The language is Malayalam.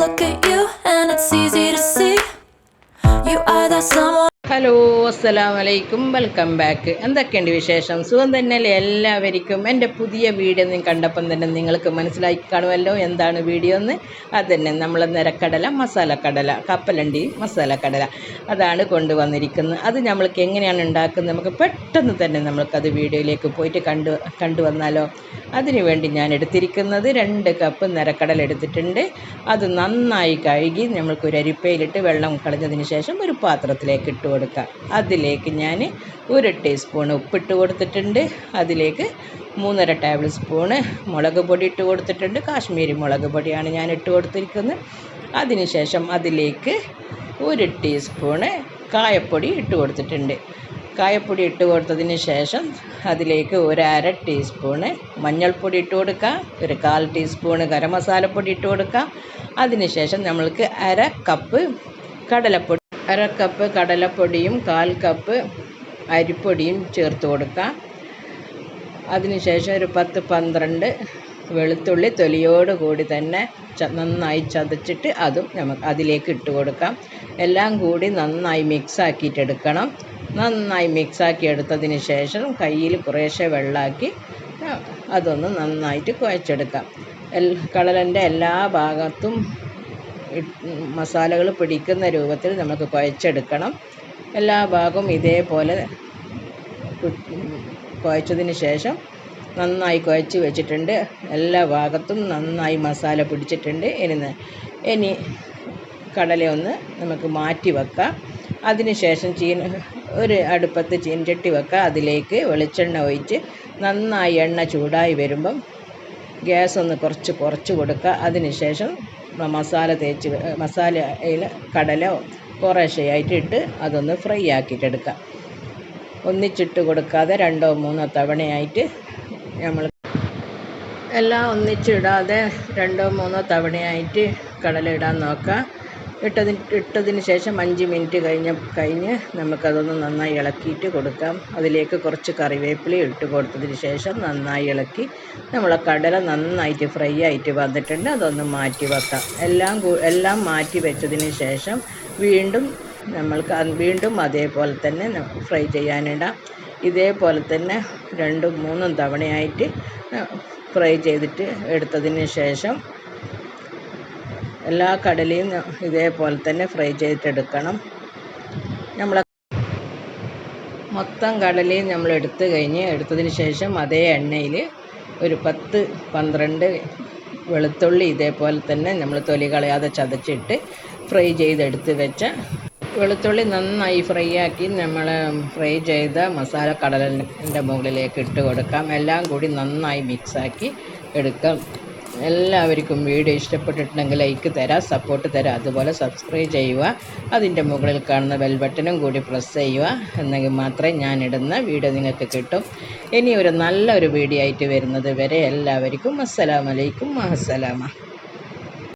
look at you, and it's easy to see. You are that someone. Hello അസ്സലാം വലൈക്കും വെൽക്കം ബാക്ക്. എന്തൊക്കെയുണ്ട് വിശേഷം? സുഖം തന്നെയല്ലേ എല്ലാവർക്കും? എന്റെ പുതിയ വീഡിയോ നിങ്ങൾ കണ്ടപ്പം തന്നെ നിങ്ങൾക്ക് മനസ്സിലായി കാണുമല്ലോ എന്താണ് വീഡിയോ എന്ന്. അതന്നെ നമ്മൾ നിരക്കടല മസാലക്കടല കപ്പലണ്ടി മസാലക്കടല. അതാണ് കൊണ്ടുവന്നിരിക്കുന്നത്. അത് നമ്മൾക്ക് എങ്ങനെയാണ് ഉണ്ടാക്കുന്നത്? നമുക്ക് പെട്ടെന്ന് തന്നെ നമ്മൾക്കത് വീഡിയോയിലേക്ക് പോയിട്ട് കണ്ടു കണ്ടുവന്നാലോ? അതിനു വേണ്ടി ഞാൻ എടുത്തിരിക്കുന്നത് രണ്ട് കപ്പ് നിരക്കടല എടുത്തിട്ടുണ്ട്. അത് നന്നായി കഴുകി നമ്മൾക്ക് ഒരു അരിപ്പയിലിട്ട് വെള്ളം കളഞ്ഞതിന് ശേഷം ഒരു പാത്രത്തിലേക്ക് ഇട്ട് കൊടുക്കാം. അതിലേക്ക് ഞാൻ ഒരു ടീസ്പൂൺ ഉപ്പിട്ട് കൊടുത്തിട്ടുണ്ട്. അതിലേക്ക് മൂന്നര ടേബിൾ സ്പൂണ് മുളക് പൊടി ഇട്ട് കൊടുത്തിട്ടുണ്ട്. കാശ്മീരി മുളക് പൊടിയാണ് ഞാൻ ഇട്ട് കൊടുത്തിരിക്കുന്നത്. അതിനുശേഷം അതിലേക്ക് ഒരു ടീസ്പൂണ് കായപ്പൊടി ഇട്ട് കൊടുത്തിട്ടുണ്ട്. കായപ്പൊടി ഇട്ട് കൊടുത്തതിന് ശേഷം അതിലേക്ക് ഒരു അര ടീസ്പൂണ് മഞ്ഞൾപ്പൊടി ഇട്ട് കൊടുക്കുക ഒരു കാൽ ടീസ്പൂണ് ഗരം മസാലപ്പൊടി ഇട്ട് കൊടുക്കുക അതിനുശേഷം നമ്മൾക്ക് അര കപ്പ് കടലപ്പൊടി അര കപ്പ് കടലപ്പൊടിയും കാൽ കപ്പ് അരിപ്പൊടിയും ചേർത്ത് കൊടുക്കാം. അതിനുശേഷം ഒരു പത്ത് പന്ത്രണ്ട് വെളുത്തുള്ളി തൊലിയോട് കൂടി തന്നെ നന്നായി ചതച്ചിട്ട് അതും നമുക്ക് അതിലേക്ക് ഇട്ട് കൊടുക്കാം. എല്ലാം കൂടി നന്നായി മിക്സ് ആക്കിയിട്ടെടുക്കണം നന്നായി മിക്സാക്കി എടുത്തതിന് ശേഷം കയ്യിൽ കുറേശ്ശെ വെള്ളമാക്കി അതൊന്ന് നന്നായിട്ട് കുഴച്ചെടുക്കാം. എൽ കടലന്റെ എല്ലാ ഭാഗത്തും മസാലകൾ പിടിക്കുന്ന രൂപത്തിൽ നമുക്ക് കുഴച്ചെടുക്കണം. എല്ലാ ഭാഗവും ഇതേപോലെ കുഴച്ചതിന് ശേഷം നന്നായി കുഴച്ച് വെച്ചിട്ടുണ്ട്. എല്ലാ ഭാഗത്തും നന്നായി മസാല പിടിച്ചിട്ടുണ്ട്. ഇനി ഇനി കടല ഒന്ന് നമുക്ക് മാറ്റി വെക്കാം. അതിനുശേഷം ചീന ഒരു അടുപ്പത്ത് ചീനച്ചട്ടി വെക്കുക അതിലേക്ക് വെളിച്ചെണ്ണ ഒഴിച്ച് നന്നായി എണ്ണ ചൂടായി വരുമ്പം ഗ്യാസ് ഒന്ന് കുറച്ച് കുറച്ച് കൊടുക്കുക. അതിനുശേഷം മസാല തേച്ച് മസാലയിൽ കടല കുറേശ്ശെയായിട്ട് ഇട്ട് അതൊന്ന് ഫ്രൈ ആക്കിയിട്ടെടുക്കുക ഒന്നിച്ചിട്ട് കൊടുക്കാതെ രണ്ടോ മൂന്നോ തവണയായിട്ട് നമ്മൾ എല്ലാം ഒന്നിച്ചിടാതെ രണ്ടോ മൂന്നോ തവണയായിട്ട് കടല ഇടാൻ നോക്കുക. ഇട്ടതിന് ഇട്ടതിന് ശേഷം അഞ്ച് മിനിറ്റ് കഴിഞ്ഞ കഴിഞ്ഞ് നമുക്കതൊന്ന് നന്നായി ഇളക്കിയിട്ട് കൊടുക്കാം. അതിലേക്ക് കുറച്ച് കറിവേപ്പില ഇട്ട് കൊടുത്തതിന് ശേഷം നന്നായി ഇളക്കി നമ്മളെ കടല നന്നായിട്ട് ഫ്രൈ ആയിട്ട് വന്നിട്ടുണ്ട്. അതൊന്ന് മാറ്റി വെക്കാം. എല്ലാം എല്ലാം മാറ്റി വെച്ചതിന് ശേഷം വീണ്ടും നമ്മൾക്ക് വീണ്ടും അതേപോലെ തന്നെ ഫ്രൈ ചെയ്യാനിടാം. ഇതേപോലെ തന്നെ രണ്ടും മൂന്നും തവണയായിട്ട് ഫ്രൈ ചെയ്തിട്ട് എടുത്തതിന് ശേഷം എല്ലാ കടലയും ഇതേപോലെ തന്നെ ഫ്രൈ ചെയ്തിട്ടെടുക്കണം നമ്മൾ മൊത്തം കടലയും നമ്മൾ എടുത്തു കഴിഞ്ഞ് എടുത്തതിന് ശേഷം അതേ എണ്ണയിൽ ഒരു പത്ത് പന്ത്രണ്ട് വെളുത്തുള്ളി ഇതേപോലെ തന്നെ നമ്മൾ തൊലി കളയാതെ ചതച്ചിട്ട് ഫ്രൈ ചെയ്തെടുത്ത് വെച്ച വെളുത്തുള്ളി നന്നായി ഫ്രൈ ആക്കി നമ്മൾ ഫ്രൈ ചെയ്ത മസാല കടലിന്റെ മുകളിലേക്ക് ഇട്ട് കൊടുക്കാം. എല്ലാം കൂടി നന്നായി മിക്സാക്കി എടുക്കാം. എല്ലാവർക്കും വീഡിയോ ഇഷ്ടപ്പെട്ടിട്ടുണ്ടെങ്കിൽ ലൈക്ക് തരാം സപ്പോർട്ട് തരാം അതുപോലെ സബ്സ്ക്രൈബ് ചെയ്യുക. അതിന്റെ മുകളിൽ കാണുന്ന ബെൽ ബട്ടണും കൂടി പ്രസ് ചെയ്യുക. എന്നെങ്കിൽ മാത്രമേ ഞാനിടുന്ന വീഡിയോ നിങ്ങൾക്ക് കിട്ടും. ഇനി ഒരു നല്ലൊരു വീഡിയോ ആയിട്ട് വരുന്നത് വരെ എല്ലാവർക്കും അസ്സലാമലൈക്കും അസ്സലാമ